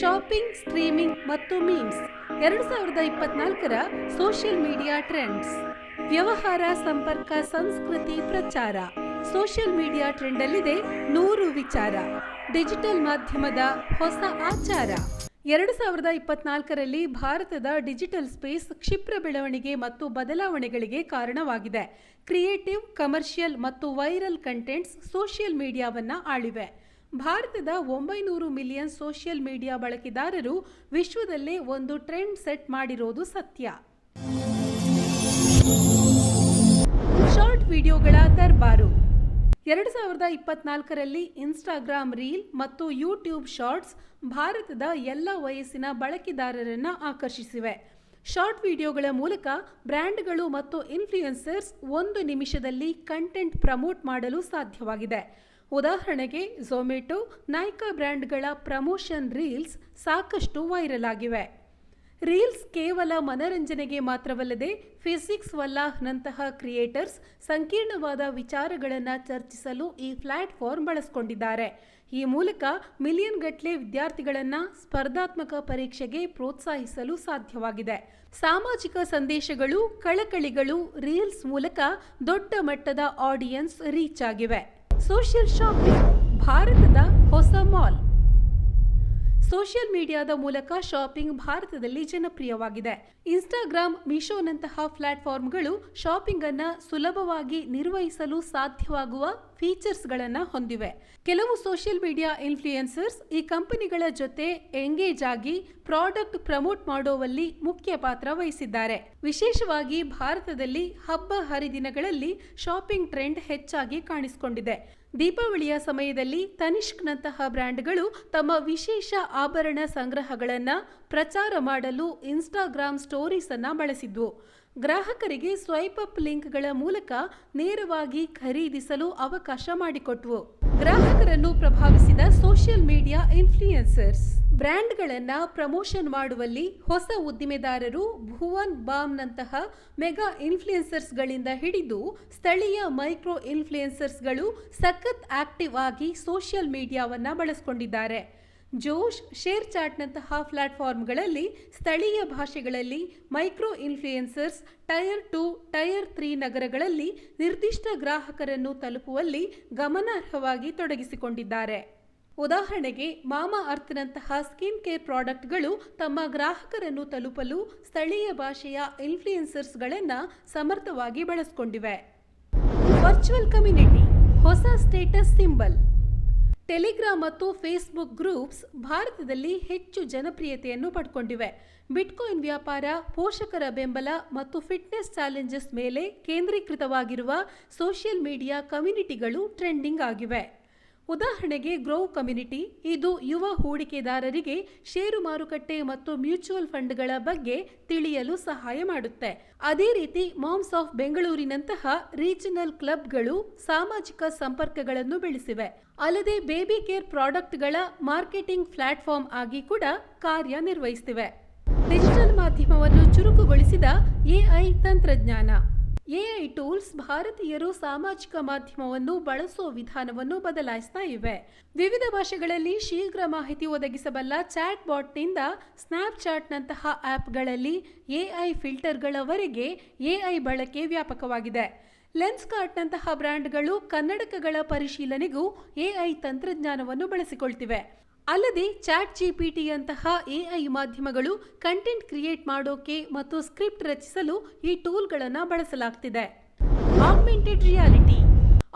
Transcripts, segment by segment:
Shopping streaming ಮತ್ತು memes ಎರಡು ಸಾವಿರದ ಇಪ್ಪತ್ನಾಲ್ಕರ ಸೋಷಿಯಲ್ ಮೀಡಿಯಾ ಟ್ರೆಂಡ್ಸ್ ವ್ಯವಹಾರ, ಸಂಪರ್ಕ, ಸಂಸ್ಕೃತಿ, ಪ್ರಚಾರ. ಸೋಷಿಯಲ್ ಮೀಡಿಯಾ ಟ್ರೆಂಡಲ್ಲಿದೆ ನೂರು ವಿಚಾರ. ಡಿಜಿಟಲ್ ಮಾಧ್ಯಮದ ಹೊಸ ಆಚಾರ. ಎರಡು ಸಾವಿರದ ಇಪ್ಪತ್ನಾಲ್ಕರಲ್ಲಿ ಭಾರತದ ಡಿಜಿಟಲ್ ಸ್ಪೇಸ್ ಕ್ಷಿಪ್ರ ಬೆಳವಣಿಗೆ ಮತ್ತು ಬದಲಾವಣೆಗಳಿಗೆ ಕಾರಣವಾಗಿದೆ. ಕ್ರಿಯೇಟಿವ್ ಕಮರ್ಷಿಯಲ್ ಮತ್ತು ವೈರಲ್ ಕಂಟೆಂಟ್ಸ್ ಸೋಷಿಯಲ್ ಮೀಡಿಯಾವನ್ನು ಆಳಿವೆ. ಭಾರತದ ಒಂಬೈನೂರು ಮಿಲಿಯನ್ ಸೋಷಿಯಲ್ ಮೀಡಿಯಾ ಬಳಕೆದಾರರು ವಿಶ್ವದಲ್ಲೇ ಒಂದು ಟ್ರೆಂಡ್ ಸೆಟ್ ಮಾಡಿರೋದು ಸತ್ಯ. ಶಾರ್ಟ್ ವಿಡಿಯೋಗಳ ದರ್ಬಾರು. ಎರಡು ಸಾವಿರದ ಇಪ್ಪತ್ನಾಲ್ಕರಲ್ಲಿ ಇನ್ಸ್ಟಾಗ್ರಾಮ್ ರೀಲ್ ಮತ್ತು ಯೂಟ್ಯೂಬ್ ಶಾರ್ಟ್ಸ್ ಭಾರತದ ಎಲ್ಲ ವಯಸ್ಸಿನ ಬಳಕೆದಾರರನ್ನು ಆಕರ್ಷಿಸಿವೆ. ಶಾರ್ಟ್ ವಿಡಿಯೋಗಳ ಮೂಲಕ ಬ್ರ್ಯಾಂಡ್ಗಳು ಮತ್ತು ಇನ್ಫ್ಲೂಯೆನ್ಸರ್ಸ್ ಒಂದು ನಿಮಿಷದಲ್ಲಿ ಕಂಟೆಂಟ್ ಪ್ರಮೋಟ್ ಮಾಡಲು ಸಾಧ್ಯವಾಗಿದೆ. ಉದಾಹರಣೆಗೆ ಝೊಮೆಟೊ ನೈಕಾ ಬ್ರ್ಯಾಂಡ್ಗಳ ಪ್ರಮೋಷನ್ ರೀಲ್ಸ್ ಸಾಕಷ್ಟು ವೈರಲ್ ಆಗಿವೆ ರೀಲ್ಸ್ ಕೇವಲ ಮನರಂಜನೆಗೆ ಮಾತ್ರವಲ್ಲದೆ, ಫಿಸಿಕ್ಸ್ ವಲ್ಲಾಹ್ನಂತಹ ಕ್ರಿಯೇಟರ್ಸ್ ಸಂಕೀರ್ಣವಾದ ವಿಚಾರಗಳನ್ನು ಚರ್ಚಿಸಲು ಈ ಪ್ಲಾಟ್ಫಾರ್ಮ್ ಬಳಸಿಕೊಂಡಿದ್ದಾರೆ. ಈ ಮೂಲಕ ಮಿಲಿಯನ್ ಗಟ್ಟಲೆ ವಿದ್ಯಾರ್ಥಿಗಳನ್ನು ಸ್ಪರ್ಧಾತ್ಮಕ ಪರೀಕ್ಷೆಗೆ ಪ್ರೋತ್ಸಾಹಿಸಲು ಸಾಧ್ಯವಾಗಿದೆ. ಸಾಮಾಜಿಕ ಸಂದೇಶಗಳು, ಕಳಕಳಿಗಳು, ರೀಲ್ಸ್ ಮೂಲಕ ದೊಡ್ಡ ಮಟ್ಟದ ಆಡಿಯನ್ಸ್ ರೀಚ್ ಆಗಿವೆ. ಸೋಷಿಯಲ್ ಶಾಪಿಂಗ್, ಭಾರತದ ಹೊಸ ಮಾಲ್. ಸೋಷಿಯಲ್ ಮೀಡಿಯಾದ ಮೂಲಕ ಶಾಪಿಂಗ್ ಭಾರತದಲ್ಲಿ ಜನಪ್ರಿಯವಾಗಿದೆ. ಇನ್ಸ್ಟಾಗ್ರಾಮ್, ಮೀಶೋನಂತಹ ಪ್ಲಾಟ್ಫಾರ್ಮ್ಗಳು ಶಾಪಿಂಗ್ ಅನ್ನ ಸುಲಭವಾಗಿ ನಿರ್ವಹಿಸಲು ಸಾಧ್ಯವಾಗುವ ಫೀಚರ್ಸ್ಗಳನ್ನು ಹೊಂದಿವೆ. ಕೆಲವು ಸೋಷಿಯಲ್ ಮೀಡಿಯಾ ಇನ್ಫ್ಲೂಯೆನ್ಸರ್ಸ್ ಈ ಕಂಪನಿಗಳ ಜೊತೆ ಎಂಗೇಜ್ ಆಗಿ ಪ್ರಾಡಕ್ಟ್ ಪ್ರಮೋಟ್ ಮಾಡುವಲ್ಲಿ ಮುಖ್ಯ ಪಾತ್ರ ವಹಿಸಿದ್ದಾರೆ. ವಿಶೇಷವಾಗಿ ಭಾರತದಲ್ಲಿ ಹಬ್ಬ ಹರಿದಿನಗಳಲ್ಲಿ ಶಾಪಿಂಗ್ ಟ್ರೆಂಡ್ ಹೆಚ್ಚಾಗಿ ಕಾಣಿಸಿಕೊಂಡಿದೆ. ದೀಪಾವಳಿಯ ಸಮಯದಲ್ಲಿ ತನಿಷ್ಕ್ನಂತಹ ಬ್ರ್ಯಾಂಡ್ಗಳು ತಮ್ಮ ವಿಶೇಷ ಆಭರಣ ಸಂಗ್ರಹಗಳನ್ನು ಪ್ರಚಾರ ಮಾಡಲು ಇನ್ಸ್ಟಾಗ್ರಾಮ್ ಸ್ಟೋರೀಸನ್ನು ಬಳಸಿದ್ವು. ಗ್ರಾಹಕರಿಗೆ ಸ್ವೈಪ್ ಅಪ್ ಲಿಂಕ್ಗಳ ಮೂಲಕ ನೇರವಾಗಿ ಖರೀದಿಸಲು ಅವಕಾಶ ಮಾಡಿಕೊಟ್ವು. ಗ್ರಾಹಕರನ್ನು ಪ್ರಭಾವಿಸಿದ ಸೋಷಿಯಲ್ ಮೀಡಿಯಾ ಇನ್ಫ್ಲೂಯೆನ್ಸರ್ಸ್. ಬ್ರ್ಯಾಂಡ್ಗಳನ್ನು ಪ್ರಮೋಷನ್ ಮಾಡುವಲ್ಲಿ ಹೊಸ ಉದ್ದಿಮೆದಾರರು ಭುವನ್ ಬಾಮ್ನಂತಹ ಮೆಗಾ ಇನ್ಫ್ಲೂಯೆನ್ಸರ್ಸ್ಗಳಿಂದ ಹಿಡಿದು ಸ್ಥಳೀಯ ಮೈಕ್ರೋ ಇನ್ಫ್ಲೂಯೆನ್ಸರ್ಸ್ಗಳು ಸಖತ್ ಆಕ್ಟಿವ್ ಆಗಿ ಸೋಷಿಯಲ್ ಮೀಡಿಯಾವನ್ನು ಬಳಸಿಕೊಂಡಿದ್ದಾರೆ. ಜೋಶ್ ಶೇರ್ ಚಾಟ್ನಂತಹ ಪ್ಲಾಟ್ಫಾರ್ಮ್ಗಳಲ್ಲಿ ಸ್ಥಳೀಯ ಭಾಷೆಗಳಲ್ಲಿ micro influencers, tier two, tier three ನಗರಗಳಲ್ಲಿ ನಿರ್ದಿಷ್ಟ ಗ್ರಾಹಕರನ್ನು ತಲುಪುವಲ್ಲಿ ಗಮನಾರ್ಹವಾಗಿ ತೊಡಗಿಸಿಕೊಂಡಿದ್ದಾರೆ. ಉದಾಹರಣೆಗೆ, ಮಾಮಾ ಅರ್ಥ್ನಂತಹ ಸ್ಕಿನ್ ಕೇರ್ ಪ್ರಾಡಕ್ಟ್ಗಳು ತಮ್ಮ ಗ್ರಾಹಕರನ್ನು ತಲುಪಲು ಸ್ಥಳೀಯ ಭಾಷೆಯ ಇನ್ಫ್ಲೂಯೆನ್ಸರ್ಸ್ಗಳನ್ನು ಸಮರ್ಥವಾಗಿ ಬಳಸಿಕೊಂಡಿವೆ. ವರ್ಚುವಲ್ ಕಮ್ಯುನಿಟಿ, ಹೊಸ ಸ್ಟೇಟಸ್ ಸಿಂಬಲ್. ಟೆಲಿಗ್ರಾಮ್ ಮತ್ತು ಫೇಸ್ಬುಕ್ ಗ್ರೂಪ್ಸ್ ಭಾರತದಲ್ಲಿ ಹೆಚ್ಚು ಜನಪ್ರಿಯತೆಯನ್ನು ಪಡ್ಕೊಂಡಿವೆ. ಬಿಟ್ಕಾಯಿನ್ ವ್ಯಾಪಾರ, ಪೋಷಕರ ಬೆಂಬಲ ಮತ್ತು ಫಿಟ್ನೆಸ್ ಚಾಲೆಂಜಸ್ ಮೇಲೆ ಕೇಂದ್ರೀಕೃತವಾಗಿರುವ ಸೋಷಿಯಲ್ ಮೀಡಿಯಾ ಕಮ್ಯುನಿಟಿಗಳು ಟ್ರೆಂಡಿಂಗ್ ಆಗಿವೆ. ಉದಾಹರಣೆಗೆ ಗ್ರೋವ್ ಕಮ್ಯುನಿಟಿ, ಇದು ಯುವ ಹೂಡಿಕೆದಾರರಿಗೆ ಷೇರು ಮಾರುಕಟ್ಟೆ ಮತ್ತು ಮ್ಯೂಚುವಲ್ ಫಂಡ್ಗಳ ಬಗ್ಗೆ ತಿಳಿಯಲು ಸಹಾಯ ಮಾಡುತ್ತೆ. ಅದೇ ರೀತಿ, ಮಾಮ್ಸ್ ಆಫ್ ಬೆಂಗಳೂರಿನಂತಹ ರೀಜನಲ್ ಕ್ಲಬ್ಗಳು ಸಾಮಾಜಿಕ ಸಂಪರ್ಕಗಳನ್ನು ಬೆಳೆಸಿವೆ. ಅಲ್ಲದೆ, ಬೇಬಿ ಕೇರ್ ಪ್ರಾಡಕ್ಟ್ಗಳ ಮಾರ್ಕೆಟಿಂಗ್ ಪ್ಲಾಟ್ಫಾರ್ಮ್ ಆಗಿ ಕೂಡ ಕಾರ್ಯನಿರ್ವಹಿಸುತ್ತಿವೆ ಡಿಜಿಟಲ್ ಮಾಧ್ಯಮವನ್ನು ಚುರುಕುಗೊಳಿಸಿದ ಎಐ ತಂತ್ರಜ್ಞಾನ. ಎಐ ಟೂಲ್ಸ್ ಭಾರತೀಯರು ಸಾಮಾಜಿಕ ಮಾಧ್ಯಮವನ್ನು ಬಳಸುವ ವಿಧಾನವನ್ನು ಬದಲಾಯಿಸ್ತಾ ಇವೆ. ವಿವಿಧ ಭಾಷೆಗಳಲ್ಲಿ ಶೀಘ್ರ ಮಾಹಿತಿ ಒದಗಿಸಬಲ್ಲ ಚಾಟ್ ಬಾಟ್ನಿಂದ ಸ್ನ್ಯಾಪ್ಚಾಟ್ನಂತಹ ಆ್ಯಪ್ಗಳಲ್ಲಿ ಎಐ ಫಿಲ್ಟರ್ಗಳವರೆಗೆ ಎಐ ಬಳಕೆ ವ್ಯಾಪಕವಾಗಿದೆ. ಲೆನ್ಸ್ ಕಾರ್ಟ್ನಂತಹ ಬ್ರ್ಯಾಂಡ್ಗಳು ಕನ್ನಡಕಗಳ ಪರಿಶೀಲನೆಗೂ ಎಐ ತಂತ್ರಜ್ಞಾನವನ್ನು ಬಳಸಿಕೊಳ್ತಿವೆ. ಅಲ್ಲದೆ ಚಾಟ್ ಜಿಪಿಟಿಯಂತಹ ಎಐ ಮಾಧ್ಯಮಗಳು ಕಂಟೆಂಟ್ ಕ್ರಿಯೇಟ್ ಮಾಡೋಕೆ ಮತ್ತು ಸ್ಕ್ರಿಪ್ಟ್ ರಚಿಸಲು ಈ ಟೂಲ್ಗಳನ್ನು ಬಳಸಲಾಗ್ತಿದೆ. Augmented reality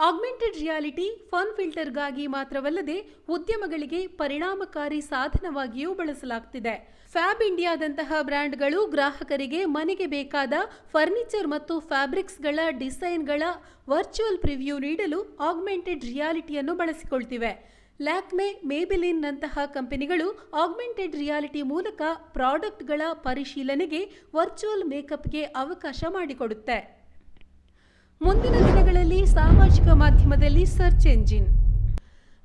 augmented reality fun ಫಿಲ್ಟರ್ಗಾಗಿ ಮಾತ್ರವಲ್ಲದೆ ಉದ್ಯಮಗಳಿಗೆ ಪರಿಣಾಮಕಾರಿ ಸಾಧನವಾಗಿಯೂ ಬಳಸಲಾಗ್ತಿದೆ. ಫ್ಯಾಬ್ ಇಂಡಿಯಾದಂತಹ ಬ್ರ್ಯಾಂಡ್ಗಳು ಗ್ರಾಹಕರಿಗೆ ಮನೆಗೆ ಬೇಕಾದ ಫರ್ನಿಚರ್ ಮತ್ತು ಫ್ಯಾಬ್ರಿಕ್ಸ್ಗಳ ಡಿಸೈನ್ಗಳ ವರ್ಚುವಲ್ ಪ್ರಿವ್ಯೂ ನೀಡಲು ಆಗ್ಮೆಂಟೆಡ್ ರಿಯಾಲಿಟಿಯನ್ನು ಬಳಸಿಕೊಳ್ತಿವೆ. ಲ್ಯಾಕ್ಮೆ, ಮೇಬಿಲಿನ್ನಂತಹ ಕಂಪನಿಗಳು ಆಗ್ಮೆಂಟೆಡ್ ರಿಯಾಲಿಟಿ ಮೂಲಕ ಪ್ರಾಡಕ್ಟ್ಗಳ ಪರಿಶೀಲನೆಗೆ ವರ್ಚುವಲ್ ಮೇಕಪ್ಗೆ ಅವಕಾಶ ಮಾಡಿಕೊಡುತ್ತೆ. ಮುಂದಿನ ದಿನಗಳಲ್ಲಿ ಸಾಮಾಜಿಕ ಮಾಧ್ಯಮದಲ್ಲಿ search engine.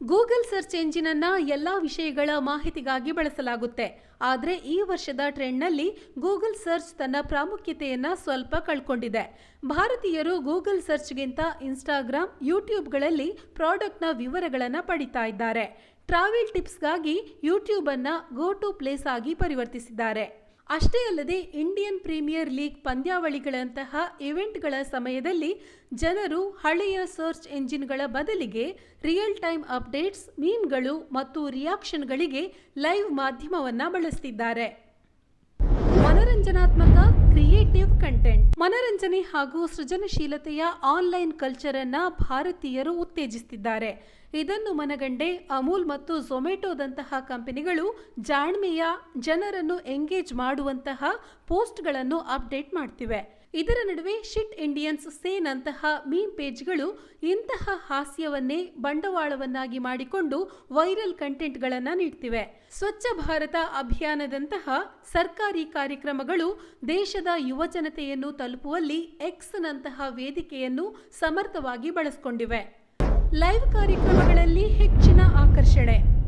Google search engine ಅನ್ನ ಎಲ್ಲ ವಿಷಯಗಳ ಮಾಹಿತಿಗಾಗಿ ಬಳಸಲಾಗುತ್ತೆ. ಆದರೆ ಈ ವರ್ಷದ ಟ್ರೆಂಡ್ನಲ್ಲಿ ಗೂಗಲ್ ಸರ್ಚ್ ತನ್ನ ಪ್ರಾಮುಖ್ಯತೆಯನ್ನು ಸ್ವಲ್ಪ ಕಳ್ಕೊಂಡಿದೆ. ಭಾರತೀಯರು ಗೂಗಲ್ ಸರ್ಚ್ಗಿಂತ ಇನ್ಸ್ಟಾಗ್ರಾಮ್, ಯೂಟ್ಯೂಬ್ಗಳಲ್ಲಿ ಪ್ರಾಡಕ್ಟ್ನ ವಿವರಗಳನ್ನು ಪಡಿತಾ ಇದ್ದಾರೆ. ಟ್ರಾವೆಲ್ ಟಿಪ್ಸ್ಗಾಗಿ ಯೂಟ್ಯೂಬನ್ನು ಗೋ ಟು ಪ್ಲೇಸ್ ಆಗಿ ಪರಿವರ್ತಿಸಿದ್ದಾರೆ. ಅಷ್ಟೇ ಅಲ್ಲದೆ ಇಂಡಿಯನ್ ಪ್ರೀಮಿಯರ್ ಲೀಗ್ ಪಂದ್ಯಾವಳಿಗಳಂತಹ ಇವೆಂಟ್ಗಳ ಸಮಯದಲ್ಲಿ ಜನರು ಹಳೆಯ ಸರ್ಚ್ ಎಂಜಿನ್ಗಳ ಬದಲಿಗೆ ರಿಯಲ್ ಟೈಮ್ ಅಪ್ಡೇಟ್ಸ್, ಮೀಮ್ಗಳು ಮತ್ತು ರಿಯಾಕ್ಷನ್ಗಳಿಗೆ ಲೈವ್ ಮಾಧ್ಯಮವನ್ನು ಬಳಸ್ತಿದ್ದಾರೆ. ಮನರಂಜನಾತ್ಮಕ ಕ್ರಿಯೇಟಿವ್ ಕಂಟೆಂಟ್. ಮನರಂಜನೆ ಹಾಗೂ ಸೃಜನಶೀಲತೆಯ ಆನ್ಲೈನ್ ಕಲ್ಚರ್ ಅನ್ನ ಭಾರತೀಯರು ಉತ್ತೇಜಿಸುತ್ತಿದ್ದಾರೆ ಇದನ್ನು ಮನಗಂಡೆ, ಅಮೂಲ್ ಮತ್ತು ಝೊಮ್ಯಾಟೊದಂತಹ ಕಂಪನಿಗಳು ಜಾಣ್ಮೆಯ ಜನರನ್ನು ಎಂಗೇಜ್ ಮಾಡುವಂತಹ ಪೋಸ್ಟ್ಗಳನ್ನು ಅಪ್ಡೇಟ್ ಮಾಡ್ತಿವೆ. ಇದರ ನಡುವೆ ಶಿಟ್ ಇಂಡಿಯನ್ಸ್ ಸೇನಂತಹ ಮೀಮ್ ಪೇಜ್ಗಳು ಇಂತಹ ಹಾಸ್ಯವನ್ನೇ ಬಂಡವಾಳವನ್ನಾಗಿ ಮಾಡಿಕೊಂಡು ವೈರಲ್ ಕಂಟೆಂಟ್ಗಳನ್ನು ನೀಡ್ತಿವೆ. ಸ್ವಚ್ಛ ಭಾರತ ಅಭಿಯಾನದಂತಹ ಸರ್ಕಾರಿ ಕಾರ್ಯಕ್ರಮಗಳು ದೇಶದ ಯುವ ಜನತೆಯನ್ನು ತಲುಪುವಲ್ಲಿ ಎಕ್ಸ್ನಂತಹ ವೇದಿಕೆಯನ್ನು ಸಮರ್ಥವಾಗಿ ಬಳಸಿಕೊಂಡಿವೆ. ಲೈವ್ ಕಾರ್ಯಕ್ರಮಗಳಲ್ಲಿ ಹೆಚ್ಚಿನ ಆಕರ್ಷಣೆ.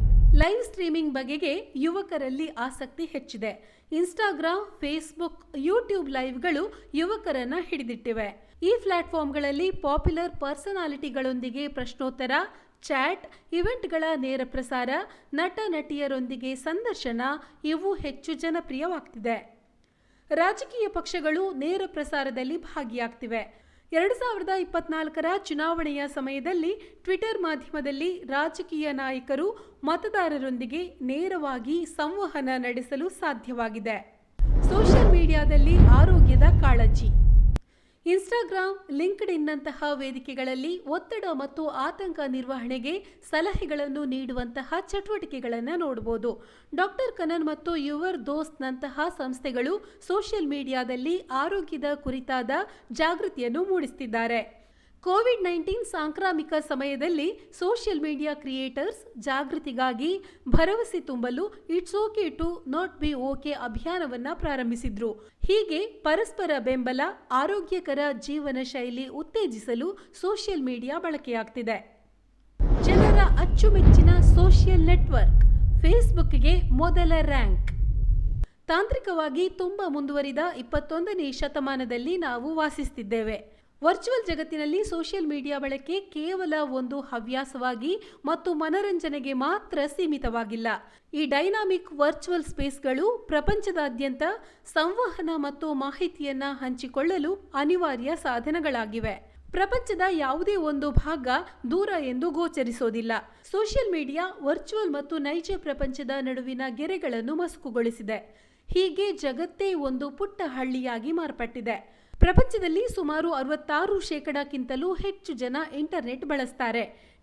ಸ್ಟ್ರೀಮಿಂಗ್ ಬಗೆಗೆ ಯುವಕರಲ್ಲಿ ಆಸಕ್ತಿ ಹೆಚ್ಚಿದೆ. ಇನ್ಸ್ಟಾಗ್ರಾಮ್, ಫೇಸ್ಬುಕ್, ಯೂಟ್ಯೂಬ್ ಲೈವ್ಗಳು ಯುವಕರನ್ನ ಹಿಡಿದಿಟ್ಟಿವೆ. ಈ ಪ್ಲಾಟ್ಫಾರ್ಮ್ಗಳಲ್ಲಿ ಪಾಪ್ಯುಲರ್ ಪರ್ಸನಾಲಿಟಿಗಳೊಂದಿಗೆ ಪ್ರಶ್ನೋತ್ತರ, ಚಾಟ್, ಇವೆಂಟ್ಗಳ ನೇರ ಪ್ರಸಾರ, ನಟ, ನಟಿಯರೊಂದಿಗೆ ಸಂದರ್ಶನ ಇವು ಹೆಚ್ಚು ಜನಪ್ರಿಯವಾಗ್ತಿದೆ. ರಾಜಕೀಯ ಪಕ್ಷಗಳು ನೇರ ಪ್ರಸಾರದಲ್ಲಿ ಭಾಗಿಯಾಗ್ತಿವೆ. ಎರಡು ಸಾವಿರದ ಇಪ್ಪತ್ನಾಲ್ಕರ ಚುನಾವಣೆಯ ಸಮಯದಲ್ಲಿ ಟ್ವಿಟರ್ ಮಾಧ್ಯಮದಲ್ಲಿ ರಾಜಕೀಯ ನಾಯಕರು ಮತದಾರರೊಂದಿಗೆ ನೇರವಾಗಿ ಸಂವಹನ ನಡೆಸಲು ಸಾಧ್ಯವಾಗಿದೆ. ಸೋಷಿಯಲ್ ಮೀಡಿಯಾದಲ್ಲಿ ಆರೋಗ್ಯದ ಕಾಳಜಿ. ಇನ್ಸ್ಟಾಗ್ರಾಂ ಲಿಂಕ್ಡ್ ಇನ್ನಂತಹ ವೇದಿಕೆಗಳಲ್ಲಿ ಒತ್ತಡ ಮತ್ತು ಆತಂಕ ನಿರ್ವಹಣೆಗೆ ಸಲಹೆಗಳನ್ನು ನೀಡುವಂತಹ ಚಟುವಟಿಕೆಗಳನ್ನು ನೋಡಬಹುದು ಡಾಕ್ಟರ್ ಕನನ್ ಮತ್ತು ಯುವರ್ ದೋಸ್ತ್ನಂತಹ ಸಂಸ್ಥೆಗಳು ಸೋಷಿಯಲ್ ಮೀಡಿಯಾದಲ್ಲಿ ಆರೋಗ್ಯದ ಕುರಿತಾದ ಜಾಗೃತಿಯನ್ನು ಮೂಡಿಸುತ್ತಿದ್ದಾರೆ ಕೋವಿಡ್ ನೈನ್ಟೀನ್ ಸಾಂಕ್ರಾಮಿಕ ಸಮಯದಲ್ಲಿ ಸೋಷಿಯಲ್ ಮೀಡಿಯಾ ಕ್ರಿಯೇಟರ್ಸ್ ಜಾಗೃತಿಗಾಗಿ ಭರವಸೆ ತುಂಬಲು it's okay to not be okay ಅಭಿಯಾನವನ್ನ ಪ್ರಾರಂಭಿಸಿದ್ರು. ಹೀಗೆ ಪರಸ್ಪರ ಬೆಂಬಲ, ಆರೋಗ್ಯಕರ ಜೀವನ ಶೈಲಿ ಉತ್ತೇಜಿಸಲು ಸೋಷಿಯಲ್ ಮೀಡಿಯಾ ಬಳಕೆಯಾಗ್ತಿದೆ. ಜನರ ಅಚ್ಚುಮೆಚ್ಚಿನ ಸೋಷಿಯಲ್ ನೆಟ್ವರ್ಕ್, ಫೇಸ್ಬುಕ್ಗೆ ಮೊದಲ ರ್ಯಾಂಕ್. ತಾಂತ್ರಿಕವಾಗಿ ತುಂಬ ಮುಂದುವರಿದ ಇಪ್ಪತ್ತೊಂದನೇ ಶತಮಾನದಲ್ಲಿ ನಾವು ವಾಸಿಸುತ್ತಿದ್ದೇವೆ ವರ್ಚುವಲ್ ಜಗತ್ತಿನಲ್ಲಿ ಸೋಷಿಯಲ್ ಮೀಡಿಯಾ ಬಳಕೆ ಕೇವಲ ಒಂದು ಹವ್ಯಾಸವಾಗಿ ಮತ್ತು ಮನರಂಜನೆಗೆ ಮಾತ್ರ ಸೀಮಿತವಾಗಿಲ್ಲ. ಈ ಡೈನಾಮಿಕ್ ವರ್ಚುವಲ್ ಸ್ಪೇಸ್ಗಳು ಪ್ರಪಂಚದಾದ್ಯಂತ ಸಂವಹನ ಮತ್ತು ಮಾಹಿತಿಯನ್ನು ಹಂಚಿಕೊಳ್ಳಲು ಅನಿವಾರ್ಯ ಸಾಧನಗಳಾಗಿವೆ. ಪ್ರಪಂಚದ ಯಾವುದೇ ಒಂದು ಭಾಗ ದೂರ ಎಂದು ಗೋಚರಿಸೋದಿಲ್ಲ. ಸೋಷಿಯಲ್ ಮೀಡಿಯಾ ವರ್ಚುವಲ್ ಮತ್ತು ನೈಜ ಪ್ರಪಂಚದ ನಡುವಿನ ಗೆರೆಗಳನ್ನು ಮಸುಕುಗೊಳಿಸಿದೆ. ಹೀಗೆ ಜಗತ್ತೇ ಒಂದು ಪುಟ್ಟ ಹಳ್ಳಿಯಾಗಿ ಮಾರ್ಪಟ್ಟಿದೆ. ಪ್ರಪಂಚದಲ್ಲಿ ಸುಮಾರು ಅರವತ್ತಾರು ಶೇಕಡಕ್ಕಿಂತಲೂ ಹೆಚ್ಚು ಜನ ಇಂಟರ್ನೆಟ್ ಬಳಸ್ತಾರೆ.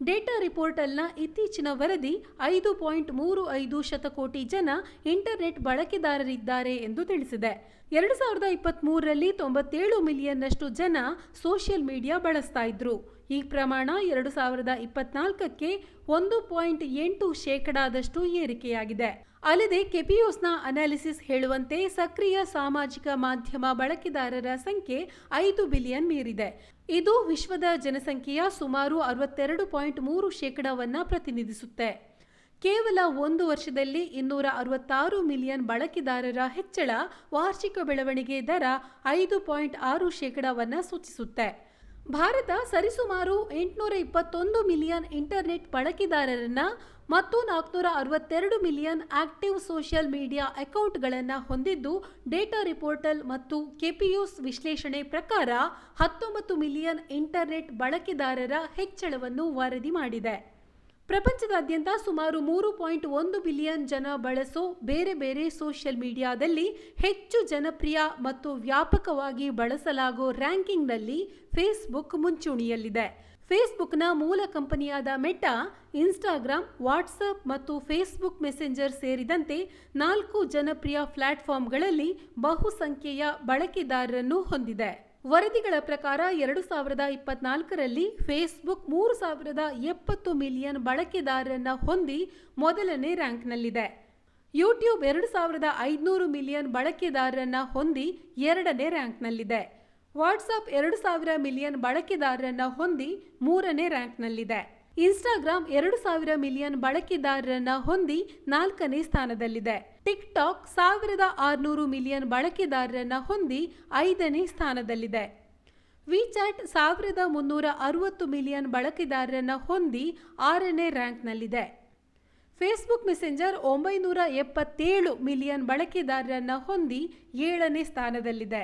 ಡೇಟಾ ರಿಪೋರ್ಟಲ್ನ ಇತ್ತೀಚಿನ ವರದಿ ಐದು ಪಾಯಿಂಟ್ ಮೂರು ಐದು ಶತಕೋಟಿ ಜನ ಇಂಟರ್ನೆಟ್ ಬಳಕೆದಾರರಿದ್ದಾರೆ ಎಂದು ತಿಳಿಸಿದೆ. ಎರಡು ಸಾವಿರದ ಇಪ್ಪತ್ತ್ಮೂರರಲ್ಲಿ ತೊಂಬತ್ತೇಳು ಮಿಲಿಯನ್ನಷ್ಟು ಜನ ಸೋಷಿಯಲ್ ಮೀಡಿಯಾ ಬಳಸ್ತಾ ಇದ್ರು. ಈ ಪ್ರಮಾಣ ಎರಡು ಸಾವಿರದ ಇಪ್ಪತ್ನಾಲ್ಕಕ್ಕೆ ಒಂದು ಪಾಯಿಂಟ್ ಎಂಟು ಶೇಕಡಾದಷ್ಟು ಏರಿಕೆಯಾಗಿದೆ. ಅಲ್ಲದೆ ಕೆಪಿಯೋಸ್ನ ಅನಾಲಿಸಿಸ್ ಹೇಳುವಂತೆ ಸಕ್ರಿಯ ಸಾಮಾಜಿಕ ಮಾಧ್ಯಮ ಬಳಕೆದಾರರ ಸಂಖ್ಯೆ ಐದು ಬಿಲಿಯನ್ ಮೀರಿದೆ. ಇದು ವಿಶ್ವದ ಜನಸಂಖ್ಯೆಯ ಸುಮಾರು ಅರವತ್ತೆರಡು ಪಾಯಿಂಟ್ ಮೂರು ಶೇಕಡಾವನ್ನು ಪ್ರತಿನಿಧಿಸುತ್ತೆ. ಕೇವಲ ಒಂದು ವರ್ಷದಲ್ಲಿ ಇನ್ನೂರ ಅರವತ್ತಾರು ಮಿಲಿಯನ್ ಬಳಕೆದಾರರ ಹೆಚ್ಚಳ ವಾರ್ಷಿಕ ಬೆಳವಣಿಗೆ ದರ ಐದು ಪಾಯಿಂಟ್ ಆರು ಶೇಕಡಾವನ್ನು ಸೂಚಿಸುತ್ತೆ. ಭಾರತ ಸರಿಸುಮಾರು ಎಂಟುನೂರ ಇಪ್ಪತ್ತೊಂದು ಮಿಲಿಯನ್ ಇಂಟರ್ನೆಟ್ ಬಳಕೆದಾರರನ್ನ ಮತ್ತು ನಾಲ್ಕುನೂರ ಅರವತ್ತೆರಡು ಮಿಲಿಯನ್ ಆಕ್ಟಿವ್ ಸೋಷಿಯಲ್ ಮೀಡಿಯಾ ಅಕೌಂಟ್ಗಳನ್ನು ಹೊಂದಿದ್ದು, ಡೇಟಾ ರಿಪೋರ್ಟಲ್ ಮತ್ತು ಕೆಪಿಯುಸ್ ವಿಶ್ಲೇಷಣೆ ಪ್ರಕಾರ ಹತ್ತೊಂಬತ್ತು ಮಿಲಿಯನ್ ಇಂಟರ್ನೆಟ್ ಬಳಕೆದಾರರ ಹೆಚ್ಚಳವನ್ನು ವರದಿ ಮಾಡಿದೆ. ಪ್ರಪಂಚದಾದ್ಯಂತ ಸುಮಾರು ಮೂರು ಪಾಯಿಂಟ್ ಒಂದು ಬಿಲಿಯನ್ ಜನ ಬಳಸೋ ಬೇರೆ ಬೇರೆ ಸೋಷಿಯಲ್ ಮೀಡಿಯಾದಲ್ಲಿ ಹೆಚ್ಚು ಜನಪ್ರಿಯ ಮತ್ತು ವ್ಯಾಪಕವಾಗಿ ಬಳಸಲಾಗೋ ರ್ಯಾಂಕಿಂಗ್ನಲ್ಲಿ ಫೇಸ್ಬುಕ್ ಮುಂಚೂಣಿಯಲ್ಲಿದೆ. ಫೇಸ್ಬುಕ್ನ ಮೂಲ ಕಂಪನಿಯಾದ ಮೆಟಾ, ಇನ್ಸ್ಟಾಗ್ರಾಮ್ ವಾಟ್ಸಪ್ ಮತ್ತು ಫೇಸ್ಬುಕ್ ಮೆಸೆಂಜರ್ ಸೇರಿದಂತೆ ನಾಲ್ಕು ಜನಪ್ರಿಯ ಪ್ಲಾಟ್ಫಾರ್ಮ್ಗಳಲ್ಲಿ ಬಹುಸಂಖ್ಯೆಯ ಬಳಕೆದಾರರನ್ನು ಹೊಂದಿದೆ. ವರದಿಗಳ ಪ್ರಕಾರ ಎರಡು ಸಾವಿರದ ಇಪ್ಪತ್ನಾಲ್ಕರಲ್ಲಿ ಫೇಸ್ಬುಕ್ ಮೂರು ಸಾವಿರದ ಎಪ್ಪತ್ತು ಮಿಲಿಯನ್ ಬಳಕೆದಾರರನ್ನು ಹೊಂದಿ ಮೊದಲನೇ ರ್ಯಾಂಕ್ನಲ್ಲಿದೆ. ಯೂಟ್ಯೂಬ್ ಎರಡು ಸಾವಿರದ ಐದುನೂರು ಮಿಲಿಯನ್ ಬಳಕೆದಾರರನ್ನು ಹೊಂದಿ ಎರಡನೇ ರ್ಯಾಂಕ್ನಲ್ಲಿದೆ. ವಾಟ್ಸಪ್ ಎರಡು ಸಾವಿರ ಮಿಲಿಯನ್ ಬಳಕೆದಾರರನ್ನು ಹೊಂದಿ ಮೂರನೇ ರ್ಯಾಂಕ್ನಲ್ಲಿದೆ. ಇನ್ಸ್ಟಾಗ್ರಾಮ್ ಎರಡು ಸಾವಿರ ಮಿಲಿಯನ್ ಬಳಕೆದಾರರನ್ನು ಹೊಂದಿ ನಾಲ್ಕನೇ ಸ್ಥಾನದಲ್ಲಿದೆ. ಟಿಕ್ ಟಾಕ್ ಸಾವಿರದ ಆರುನೂರು ಮಿಲಿಯನ್ ಬಳಕೆದಾರರನ್ನು ಹೊಂದಿ ಐದನೇ ಸ್ಥಾನದಲ್ಲಿದೆ. ವಿಚಾಟ್ ಸಾವಿರದ ಮುನ್ನೂರ ಅರವತ್ತು ಮಿಲಿಯನ್ ಬಳಕೆದಾರರನ್ನು ಹೊಂದಿ ಆರನೇ ರ್ಯಾಂಕ್ನಲ್ಲಿದೆ. ಫೇಸ್ಬುಕ್ ಮೆಸೆಂಜರ್ ಒಂಬೈನೂರ ಎಪ್ಪತ್ತೇಳು ಮಿಲಿಯನ್ ಬಳಕೆದಾರರನ್ನು ಹೊಂದಿ ಏಳನೇ ಸ್ಥಾನದಲ್ಲಿದೆ.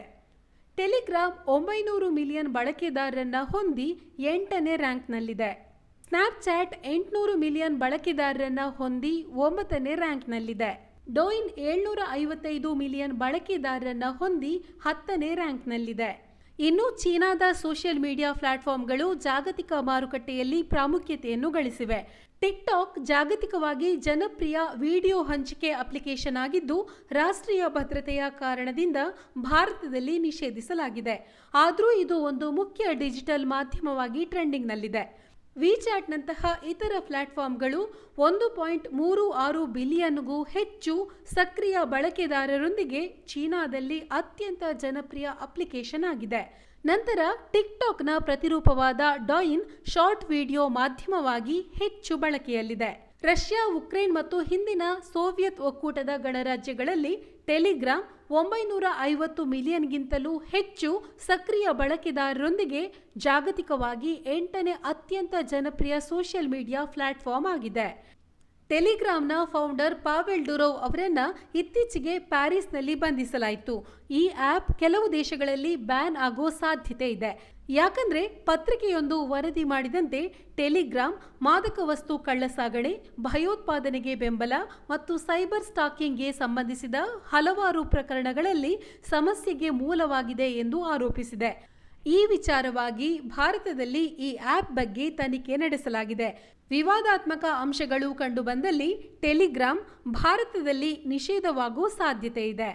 ಟೆಲಿಗ್ರಾಮ್ ಒಂಬೈನೂರು ಮಿಲಿಯನ್ ಬಳಕೆದಾರರನ್ನು ಹೊಂದಿ ಎಂಟನೇ ರ್ಯಾಂಕ್ನಲ್ಲಿದೆ. ಸ್ನ್ಯಾಪ್ಚಾಟ್ ಎಂಟುನೂರು ಮಿಲಿಯನ್ ಬಳಕೆದಾರರನ್ನು ಹೊಂದಿ ಒಂಬತ್ತನೇ ರ್ಯಾಂಕ್ನಲ್ಲಿದೆ. ಡೋಯಿನ್ ಏಳ್ನೂರ ಐವತ್ತೈದು ಮಿಲಿಯನ್ ಬಳಕೆದಾರರನ್ನು ಹೊಂದಿ ಹತ್ತನೇ ರ್ಯಾಂಕ್ನಲ್ಲಿದೆ. ಇನ್ನು ಚೀನಾದ ಸೋಷಿಯಲ್ ಮೀಡಿಯಾ ಪ್ಲಾಟ್ಫಾರ್ಮ್ಗಳು ಜಾಗತಿಕ ಮಾರುಕಟ್ಟೆಯಲ್ಲಿ ಪ್ರಾಮುಖ್ಯತೆಯನ್ನು ಗಳಿಸಿವೆ. ಟಿಕ್ಟಾಕ್ ಜಾಗತಿಕವಾಗಿ ಜನಪ್ರಿಯ ವಿಡಿಯೋ ಹಂಚಿಕೆ ಅಪ್ಲಿಕೇಶನ್ ಆಗಿದ್ದು, ರಾಷ್ಟ್ರೀಯ ಭದ್ರತೆಯ ಕಾರಣದಿಂದ ಭಾರತದಲ್ಲಿ ನಿಷೇಧಿಸಲಾಗಿದೆ. ಆದರೂ ಇದು ಒಂದು ಮುಖ್ಯ ಡಿಜಿಟಲ್ ಮಾಧ್ಯಮವಾಗಿ ಟ್ರೆಂಡಿಂಗ್ನಲ್ಲಿದೆ. ವಿಚಾಟ್ನಂತಹ ಇತರ ಪ್ಲಾಟ್ಫಾರ್ಮ್ಗಳು ಒಂದು ಪಾಯಿಂಟ್ ಮೂರು ಆರು ಬಿಲಿಯನ್ಗೂ ಹೆಚ್ಚು ಸಕ್ರಿಯ ಬಳಕೆದಾರರೊಂದಿಗೆ ಚೀನಾದಲ್ಲಿ ಅತ್ಯಂತ ಜನಪ್ರಿಯ ಅಪ್ಲಿಕೇಶನ್ ಆಗಿದೆ. ನಂತರ ಟಿಕ್ಟಾಕ್ನ ಪ್ರತಿರೂಪವಾದ ಡಾಯಿನ್ ಶಾರ್ಟ್ ವಿಡಿಯೋ ಮಾಧ್ಯಮವಾಗಿ ಹೆಚ್ಚು ಬಳಕೆಯಲ್ಲಿದೆ. ರಷ್ಯಾ, ಉಕ್ರೇನ್ ಮತ್ತು ಹಿಂದಿನ ಸೋವಿಯತ್ ಒಕ್ಕೂಟದ ಗಣರಾಜ್ಯಗಳಲ್ಲಿ ಟೆಲಿಗ್ರಾಮ್ ಒಂಬೈನೂರ ಐವತ್ತು ಮಿಲಿಯನ್ಗಿಂತಲೂ ಹೆಚ್ಚು ಸಕ್ರಿಯ ಬಳಕೆದಾರರೊಂದಿಗೆ ಜಾಗತಿಕವಾಗಿ ಎಂಟನೇ ಅತ್ಯಂತ ಜನಪ್ರಿಯ ಸೋಷಿಯಲ್ ಮೀಡಿಯಾ ಪ್ಲಾಟ್ಫಾರ್ಮ್ ಆಗಿದೆ. ಟೆಲಿಗ್ರಾಮ್ನ ಫೌಂಡರ್ ಪಾವೆಲ್ ಡುರೋವ್ ಅವರನ್ನ ಇತ್ತೀಚೆಗೆ ಪ್ಯಾರಿಸ್ನಲ್ಲಿ ಬಂಧಿಸಲಾಯಿತು. ಈ ಆಪ್ ಕೆಲವು ದೇಶಗಳಲ್ಲಿ ಬ್ಯಾನ್ ಆಗೋ ಸಾಧ್ಯತೆ ಇದೆ. ಯಾಕಂದ್ರೆ ಪತ್ರಿಕೆಯೊಂದು ವರದಿ ಮಾಡಿದಂತೆ ಟೆಲಿಗ್ರಾಮ್, ಮಾದಕ ವಸ್ತು ಕಳ್ಳಸಾಗಣೆ, ಭಯೋತ್ಪಾದನೆಗೆ ಬೆಂಬಲ ಮತ್ತು ಸೈಬರ್ ಸ್ಟಾಕಿಂಗ್ಗೆ ಸಂಬಂಧಿಸಿದ ಹಲವಾರು ಪ್ರಕರಣಗಳಲ್ಲಿ ಸಮಸ್ಯೆಗೆ ಮೂಲವಾಗಿದೆ ಎಂದು ಆರೋಪಿಸಿದೆ. ಈ ವಿಚಾರವಾಗಿ ಭಾರತದಲ್ಲಿ ಈ ಆಪ್ ಬಗ್ಗೆ ತನಿಖೆ ನಡೆಸಲಾಗಿದೆ. ವಿವಾದಾತ್ಮಕ ಅಂಶಗಳು ಕಂಡುಬಂದಲ್ಲಿ ಟೆಲಿಗ್ರಾಮ್ ಭಾರತದಲ್ಲಿ ನಿಷೇಧವಾಗುವ ಸಾಧ್ಯತೆ ಇದೆ.